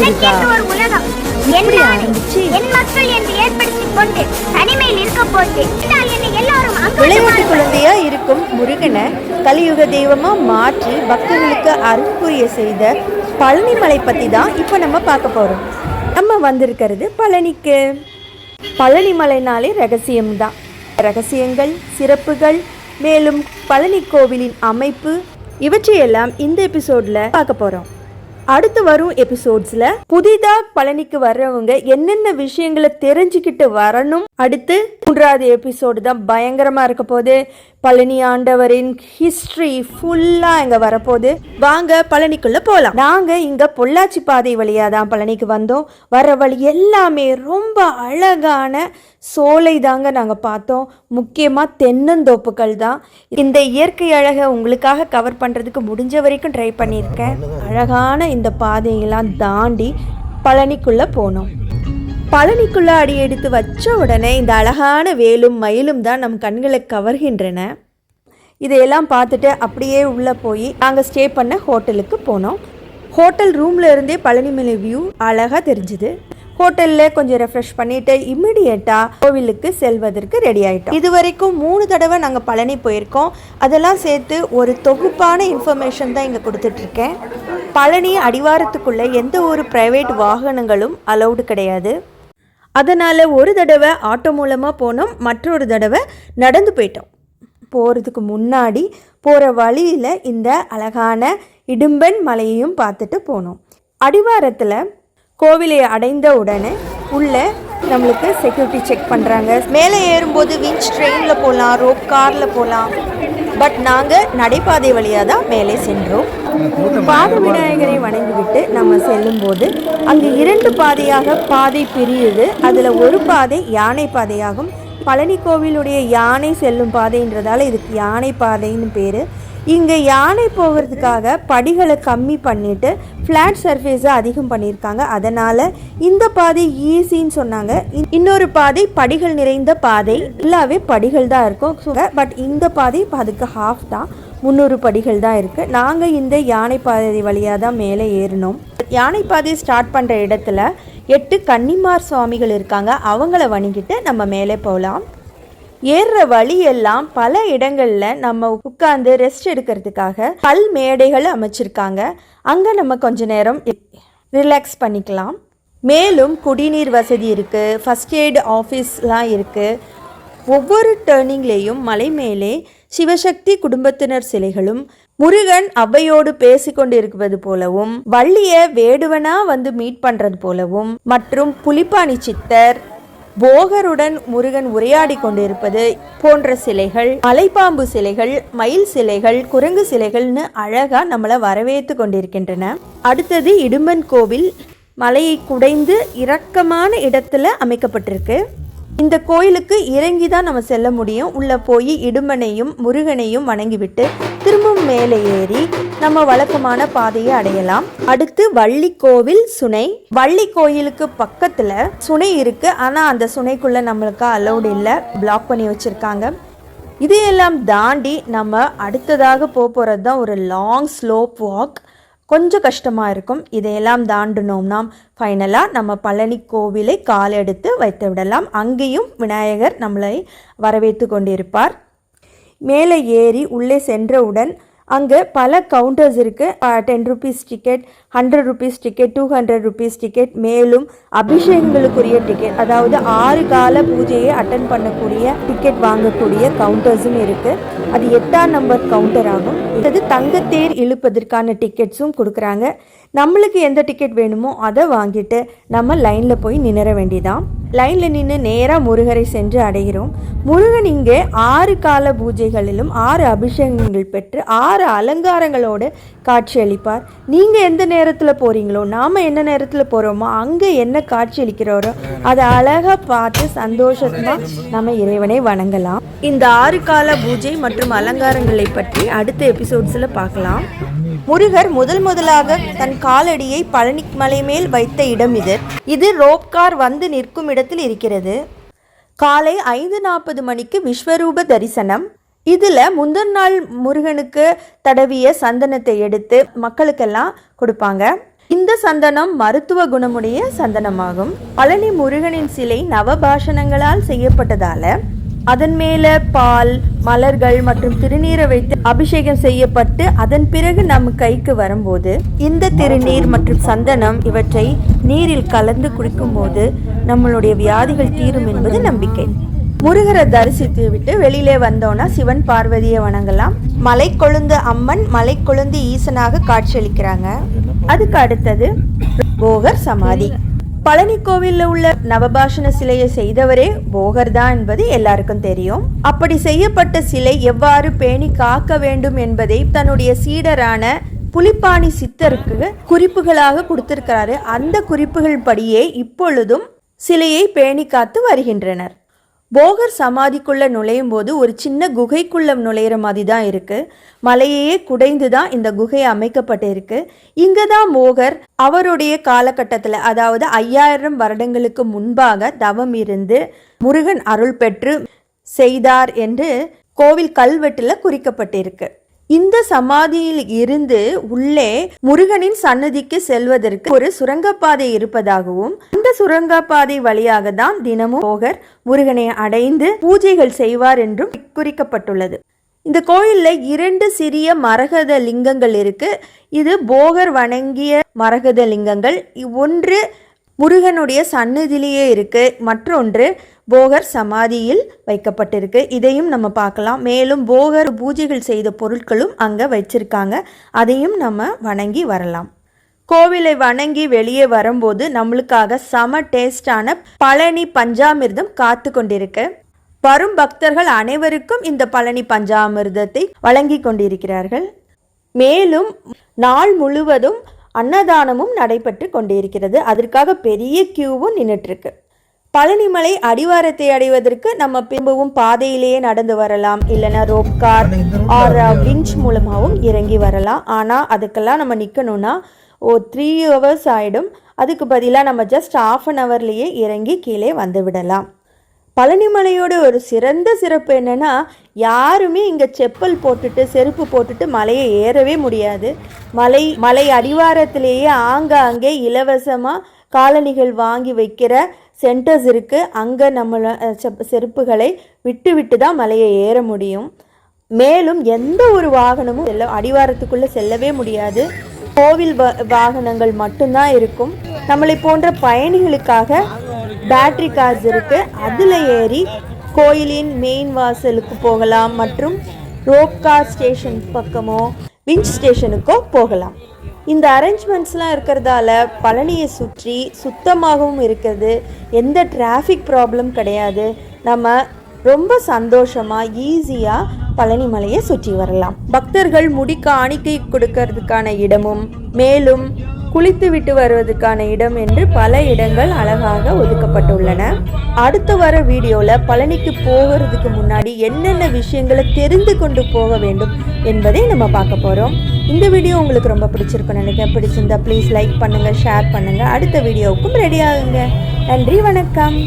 இருக்கா ஒரு உலகம். என் மக்கள் என்று ஏற்படுத்திக் கொண்டு தனிமையில் இருக்க எல்லாரும் விளையாட்டு குழந்தையா இருக்கும் முருகனை கலியுக தெய்வமா மாற்றி பக்தர்களுக்கு அருள் புரிய செய்த பழனிமலை பத்தி தான் இப்போ நம்ம பார்க்க போறோம். நம்ம வந்திருக்கிறது பழனிக்கு. பழனிமலைனாலே ரகசியம்தான். ரகசியங்கள் சிறப்புகள் மேலும் பழனி கோவிலின் அமைப்பு இவற்றையெல்லாம் இந்த எபிசோட்ல பார்க்க போறோம். அடுத்து வரும் எபிசோட்ஸ்ல புதிதா பழனிக்கு வர்றவங்க என்னென்ன விஷயங்களை தெரிஞ்சுக்கிட்டு வரணும்? அடுத்து மூன்றாவது எபிசோடு தான் பயங்கரமா இருக்க போகுது. பழனி ஆண்டவரின் ஹிஸ்டரி ஃபுல்லா இங்க வரப்போகுது. வாங்க பழனிக்குள்ள போலாம். நாங்க இங்க பொள்ளாச்சி பாதை வழியா தான் பழனிக்கு வந்தோம். வர வழி எல்லாமே ரொம்ப அழகான சோலை தாங்க நாங்க பார்த்தோம். முக்கியமா தென்னந்தோப்புகள் தான். இந்த இயற்கை அழகை உங்களுக்காக கவர் பண்றதுக்கு முடிஞ்ச வரைக்கும் ட்ரை பண்ணியிருக்கேன். அழகான இந்த பாதையெல்லாம் தாண்டி பழனிக்குள்ள போனோம். பழனிக்குள்ள அடி எடுத்து வச்ச உடனே இந்த அழகான வேலும் மயிலும் தான் நம் கண்களை கவர்கின்றன. இதையெல்லாம் பார்த்துட்டு அப்படியே உள்ளே போய் நாங்கள் ஸ்டே பண்ண ஹோட்டலுக்கு போனோம். ஹோட்டல் ரூமில் இருந்தே பழனிமலை வியூ அழகாக தெரிஞ்சுது. ஹோட்டலில் கொஞ்சம் ரெஃப்ரெஷ் பண்ணிவிட்டு இம்மிடியட்டாக கோவிலுக்கு செல்வதற்கு ரெடி ஆகிட்டோம் இது வரைக்கும் மூணு தடவை நாங்கள் பழனி போயிருக்கோம். அதெல்லாம் சேர்த்து ஒரு தொகுப்பான இன்ஃபர்மேஷன் தான் இங்கே கொடுத்துட்ருக்கேன். பழனி அடிவாரத்துக்குள்ளே எந்த ஒரு ப்ரைவேட் வாகனங்களும் அலௌடு கிடையாது. அதனால் ஒரு தடவை ஆட்டோ மூலமாக போனோம் மற்றொரு தடவை நடந்து போயிட்டோம். போகிறதுக்கு முன்னாடி போகிற வழியில் இந்த அழகான இடும்பன் மலையையும் பார்த்துட்டு போனோம். அடிவாரத்தில் கோவிலை அடைந்த உடனே உள்ள நம்மளுக்கு செக்யூரிட்டி செக் பண்ணுறாங்க மேலே ஏறும்போது விஞ்ச் ட்ரெயினில் போகலாம் ரோப் காரில் போகலாம் பட் நாங்கள் நடைபாதை வழியாக தான் மேலே சென்றோம். பாத விநாயகரை வணங்கிவிட்டு நம்ம செல்லும்போது அங்கு இரண்டு பாதையாக பாதை பிரியுது. அதில் ஒரு பாதை யானை பாதையாகும். பழனி கோவிலுடைய யானை செல்லும் பாதைன்றதால இதுக்கு யானை பாதைன்னு பேர். இங்கே யானை போகிறதுக்காக படிகளை கம்மி பண்ணிட்டு ஃப்ளாட் சர்ஃபேஸை அதிகம் பண்ணியிருக்காங்க. அதனால் இந்த பாதை ஈஸின்னு சொன்னாங்க. இன்- இன்னொரு பாதை படிகள் நிறைந்த பாதை. எல்லாவே படிகள் தான் இருக்கும். பட் இந்த பாதை அதுக்கு ஹாஃப் தான். முந்நூறு படிகள் தான் இருக்குது நாங்கள் இந்த யானை பாதை வழியாக தான் மேலே ஏறினோம். யானை பாதை ஸ்டார்ட் பண்ணுற இடத்துல எட்டு கன்னிமார் சுவாமிகள் இருக்காங்க. அவங்கள வணங்கிட்டு நம்ம மேலே போகலாம். ஏறுற வழியெல்லாம் பல இடங்களில் நம்ம உட்கார்ந்து ரெஸ்ட் எடுக்கிறதுக்காக கல் மேடைகள் அமைச்சிருக்காங்க. அங்கே நம்ம கொஞ்ச நேரம் ரிலாக்ஸ் பண்ணிக்கலாம். மேலும் குடிநீர் வசதி இருக்குது ஃபஸ்ட் எய்ட் ஆஃபீஸ்லாம் இருக்குது ஒவ்வொரு டேர்னிங்லேயும் மலை மேலே சிவசக்தி குடும்பத்தினர் சிலைகளும் முருகன் அவ்வையோடு பேசிக்கொண்டு இருப்பது போலவும் வள்ளிய வேடுவனா வந்து மீட் பண்றது போலவும் மற்றும் புலிப்பாணி சித்தர் போகருடன் முருகன் உரையாடி கொண்டிருப்பது போன்ற சிலைகள் மலைப்பாம்பு சிலைகள் மயில் சிலைகள் குரங்கு சிலைகள்னு அழகா நம்மளை வரவேற்று கொண்டிருக்கின்றன. அடுத்தது இடும்பன் கோவில் மலையை குடைந்து இரக்கமான இடத்துல அமைக்கப்பட்டிருக்கு. இந்த கோயிலுக்கு இறங்கி தான் நம்ம செல்ல முடியும். உள்ள போய் இடுமனையும் முருகனையும் வணங்கிவிட்டு திரும்பவும் மேலே ஏறி நம்ம வழக்கமான பாதையை அடையலாம். அடுத்து வள்ளி கோவில் சுனை. வள்ளி கோயிலுக்கு பக்கத்துல சுனை இருக்கு. ஆனா அந்த சுனைக்குள்ள நம்மளுக்கு அலௌடு இல்லை. பிளாக் பண்ணி வச்சிருக்காங்க. இதையெல்லாம் தாண்டி நம்ம அடுத்ததாக போக போகிறது தான் ஒரு லாங் ஸ்லோப் வாக் கொஞ்சம் கஷ்டமாக இருக்கும். இதையெல்லாம் தாண்டினோம்னா ஃபைனலாக நம்ம பழனி கோவிலை காலெடுத்து வைத்து விடலாம். அங்கேயும் விநாயகர் நம்மளை வரவேற்று கொண்டிருப்பார். மேலே ஏறி உள்ளே சென்றவுடன் அங்கே பல கவுண்டர்ஸ் இருக்குது ten rupees ticket hundred rupees ticket two hundred rupees ticket மேலும் அபிஷேகங்களுக்குரிய டிக்கெட் அதாவது ஆறு கால பூஜையை அட்டன் பண்ணக்கூடிய டிக்கெட் வாங்கக்கூடிய கவுண்டர்ஸும் இருக்குது அது எட்டாம் நம்பர் கவுண்டர் ஆகும். இது தங்கத்தேர் இழுப்பதற்கான டிக்கெட்ஸும் கொடுக்குறாங்க. நம்மளுக்கு எந்த டிக்கெட் வேணுமோ அதை வாங்கிட்டு நம்ம லைனில் போய் நின்னுற வேண்டியதான் லைனில் நின்று நேராக முருகரை சென்று அடைகிறோம். முருகன் இங்கே ஆறு கால பூஜைகளிலும் ஆறு அபிஷேகங்கள் பெற்று ஆறு அலங்காரங்களோடு காட்சியளிப்பார். நீங்கள் எந்த நேரத்தில் போகிறீங்களோ நாம் என்ன நேரத்தில் போகிறோமோ அங்கே என்ன காட்சியளிக்கிறாரோ அதை அழகாக பார்த்து சந்தோஷமா நம்ம இறைவனை வணங்கலாம். இந்த ஆறு கால பூஜை மற்றும் அலங்காரங்களை பற்றி அடுத்த எபிசோட்ஸில் பார்க்கலாம். முருகர் முதல் முதலாக தன் காலடியை பழனி மலை மேல் வைத்த இடம் இது. இது ரோப்கார் வந்து நிற்கும் இடத்தில் இருக்கிறது. காலை ஐந்து நாற்பது மணிக்கு விஸ்வரூப தரிசனம். இதில் முந்தின நாள் முருகனுக்கு தடவிய சந்தனத்தை எடுத்து மக்களுக்கெல்லாம் கொடுப்பாங்க. இந்த சந்தனம் மருத்துவ குணமுடைய சந்தனமாகும். பழனி முருகனின் சிலை நவபாஷணங்களால் செய்யப்பட்டதால அதன் மேல பால் மலர்கள் மற்றும் திருநீரை வைத்து அபிஷேகம் செய்யப்பட்டு அதன் பிறகு நம் கைக்கு வரும்போது இந்த திருநீர் மற்றும் சந்தனம் இவற்றை நீரில் கலந்து குடிக்கும்போது நம்மளுடைய வியாதிகள் தீரும் என்பது நம்பிக்கை. முருகரை தரிசித்து விட்டு வெளியிலே வந்தோம்னா சிவன் பார்வதியை வணங்கலாம். மலை கொழுந்து அம்மன் மலை கொழுந்து ஈசனாக காட்சியளிக்கிறாங்க. அதுக்கு அடுத்தது போகர் சமாதி. பழனி கோவிலில் உள்ள நவபாஷண சிலையை செய்தவரே போகர் தான் என்பது எல்லாருக்கும் தெரியும். அப்படி செய்யப்பட்ட சிலை எவ்வாறு பேணி காக்க வேண்டும் என்பதை தன்னுடைய சீடரான புலிப்பாணி சித்தருக்கு குறிப்புகளாக கொடுத்திருக்கிறாரு. அந்த குறிப்புகள் படியே இப்பொழுதும் சிலையை பேணி காத்து வருகின்றனர். போகர் சமாதிக்குள்ளே நுழையும் போது ஒரு சின்ன குகைக்குள்ளே நுழையிற மாதிரி தான் இருக்குது மலையையே குடைந்து தான் இந்த குகை அமைக்கப்பட்டிருக்கு. இங்கே தான் போகர் அவருடைய காலகட்டத்தில் அதாவது ஐயாயிரம் வருடங்களுக்கு முன்பாக தவம் இருந்து முருகன் அருள் பெற்று செய்தார் என்று கோவில் கல்வெட்டில் குறிக்கப்பட்டிருக்கு. இந்த சமாதியில் இருந்து உள்ளே முருகனின் சன்னதிக்கு செல்வதற்கு ஒரு சுரங்கப்பாதை இருப்பதாகவும் அந்த சுரங்கப்பாதை வழியாக தான் தினமும் போகர் முருகனை அடைந்து பூஜைகள் செய்வார் என்றும் குறிக்கப்பட்டுள்ளது. இந்த கோயிலில் இரண்டு சிறிய மரகத லிங்கங்கள் இருக்கு. இது போகர் வணங்கிய மரகத லிங்கங்கள். ஒன்று முருகனுடைய சன்னதியிலேயே இருக்கு. மற்றொன்று போகர் சமாதியில் வைக்கப்பட்டிருக்கு. இதையும் நம்ம பார்க்கலாம். மேலும் போகர் பூஜைகள் செய்த பொருட்களும் அங்கே வச்சிருக்காங்க. அதையும் நம்ம வணங்கி வரலாம். கோவிலை வணங்கி வெளியே வரும்போது நம்மளுக்காக செம டேஸ்டான பழனி பஞ்சாமிர்தம் காத்து கொண்டிருக்கு. வரும் பக்தர்கள் அனைவருக்கும் இந்த பழனி பஞ்சாமிர்தத்தை வழங்கி கொண்டிருக்கிறார்கள். மேலும் நாள் முழுவதும் அன்னதானமும் நடைபெற்று கொண்டிருக்கிறது. அதற்காக பெரிய கியூவும் நின்றுட்டுருக்கு பழனிமலை அடிவாரத்தை அடைவதற்கு நம்ம திரும்பவும் பாதையிலேயே நடந்து வரலாம். இல்லைன்னா ரோப் கார் ஆர் விஞ்ச் மூலமாகவும் இறங்கி வரலாம். ஆனால் அதுக்கெல்லாம் நம்ம நிற்கணும்னா ஓ த்ரீ ஹவர்ஸ் ஆகிடும் அதுக்கு பதிலாக நம்ம ஜஸ்ட் ஆஃப் அன் ஹவர்லேயே இறங்கி கீழே வந்து விடலாம். பழனிமலையோட ஒரு சிறந்த சிறப்பு என்னன்னா யாருமே இங்கே செப்பல் போட்டுட்டு செருப்பு போட்டுட்டு மலையை ஏறவே முடியாது. மலை மலை அடிவாரத்திலேயே ஆங்காங்கே இலவசமாக காலணிகள் வாங்கி வைக்கிற சென்டர்ஸ் இருக்குது அங்கே நம்மளை செப்- செருப்புகளை விட்டு விட்டு தான் மலையை ஏற முடியும். மேலும் எந்த ஒரு வாகனமும் செல்ல அடிவாரத்துக்குள்ளே செல்லவே முடியாது. கோவில் வ- வாகனங்கள் மட்டும்தான் இருக்கும். நம்மளை போன்ற பயணிகளுக்காக பேட்ரி கார்ஸ் இருக்கு. அதில் ஏறி கோயிலின் மெயின் வாசலுக்கு போகலாம் மற்றும் ரோப் கார் ஸ்டேஷன் பக்கமோ விஞ்ச் ஸ்டேஷனுக்கோ போகலாம். இந்த அரேஞ்ச்மெண்ட்ஸ்லாம் இருக்கிறதால பழனியை சுற்றி சுத்தமாகவும் இருக்கிறது. எந்த டிராஃபிக் ப்ராப்ளம் கிடையாது. நம்ம ரொம்ப சந்தோஷமாக ஈஸியாக பழனி மலையை சுற்றி வரலாம். பக்தர்கள் முடி காணிக்கை கொடுக்கறதுக்கான இடமும் மேலும் குளித்து விட்டு வருவதற்கான இடம் என்று பல இடங்கள் அழகாக ஒதுக்கப்பட்டுள்ளன. அடுத்து வர வீடியோவில் பழனிக்கு போகிறதுக்கு முன்னாடி என்னென்ன விஷயங்களை தெரிந்து கொண்டு போக வேண்டும் என்பதை நம்ம பார்க்க போகிறோம் இந்த வீடியோ உங்களுக்கு ரொம்ப பிடிச்சிருக்கும்னு நினைக்கிறேன். பிடிச்சிருந்தா ப்ளீஸ் லைக் பண்ணுங்கள் ஷேர் பண்ணுங்கள் அடுத்த வீடியோவுக்கும் ரெடி ஆகுங்க. நன்றி வணக்கம்.